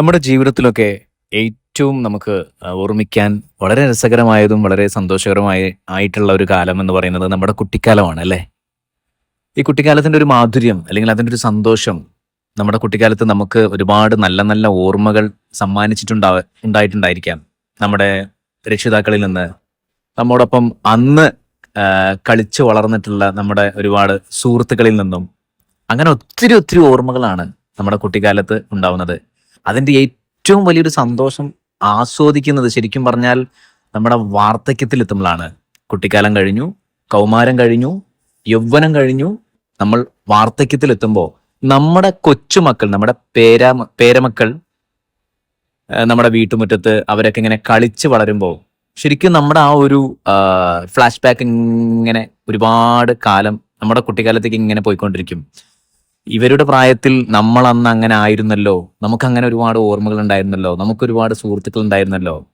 നമ്മുടെ ജീവിതത്തിലൊക്കെ ഏറ്റവും നമുക്ക് ഓർമ്മിക്കാൻ വളരെ രസകരമായതും വളരെ സന്തോഷകരമായ ആയിട്ടുള്ള ഒരു കാലം എന്ന് പറയുന്നത് നമ്മുടെ കുട്ടിക്കാലമാണ് അല്ലേ? ഈ കുട്ടിക്കാലത്തിന്റെ ഒരു മാധുര്യം അല്ലെങ്കിൽ അതിന്റെ ഒരു സന്തോഷം നമ്മുടെ കുട്ടിക്കാലത്ത് നമുക്ക് ഒരുപാട് നല്ല നല്ല ഓർമ്മകൾ സമ്മാനിച്ചിട്ടുണ്ടാവ ഉണ്ടായിട്ടുണ്ടായിരിക്കാം. നമ്മുടെ രക്ഷിതാക്കളിൽ നിന്ന് നമ്മോടൊപ്പം അന്ന് കളിച്ച് വളർന്നിട്ടുള്ള നമ്മുടെ ഒരുപാട് സുഹൃത്തുക്കളിൽ നിന്നും അങ്ങനെ ഒത്തിരി ഒത്തിരി ഓർമ്മകളാണ് നമ്മുടെ കുട്ടിക്കാലത്ത് ഉണ്ടാവുന്നത്. അതിന്റെ ഏറ്റവും വലിയൊരു സന്തോഷം ആസ്വദിക്കുന്നത് ശരിക്കും പറഞ്ഞാൽ നമ്മുടെ വാർദ്ധക്യത്തിൽ എത്തുമ്പോഴാണ് കുട്ടിക്കാലം കഴിഞ്ഞു കൗമാരം കഴിഞ്ഞു യൗവനം കഴിഞ്ഞു നമ്മൾ വാർദ്ധക്യത്തിൽ എത്തുമ്പോൾ നമ്മുടെ കൊച്ചുമക്കൾ നമ്മുടെ പേര പേരമക്കൾ നമ്മുടെ വീട്ടുമുറ്റത്ത് അവരൊക്കെ ഇങ്ങനെ കളിച്ച് വളരുമ്പോൾ ശരിക്കും നമ്മുടെ ആ ഒരു ഫ്ലാഷ് ബാക്ക് ഇങ്ങനെ ഒരുപാട് കാലം നമ്മുടെ കുട്ടിക്കാലത്തേക്ക് ഇങ്ങനെ പോയിക്കൊണ്ടിരിക്കും. ഇവരുടെ പ്രായത്തിൽ നമ്മൾ അന്ന് അങ്ങനെ ആയിരുന്നല്ലോ. നമുക്ക് അങ്ങനെ ഒരുപാട് ഓർമ്മകൾ ഉണ്ടായിരുന്നല്ലോ. നമുക്ക് ഒരുപാട് സുഹൃത്തുക്കൾ ഉണ്ടായിരുന്നല്ലോ.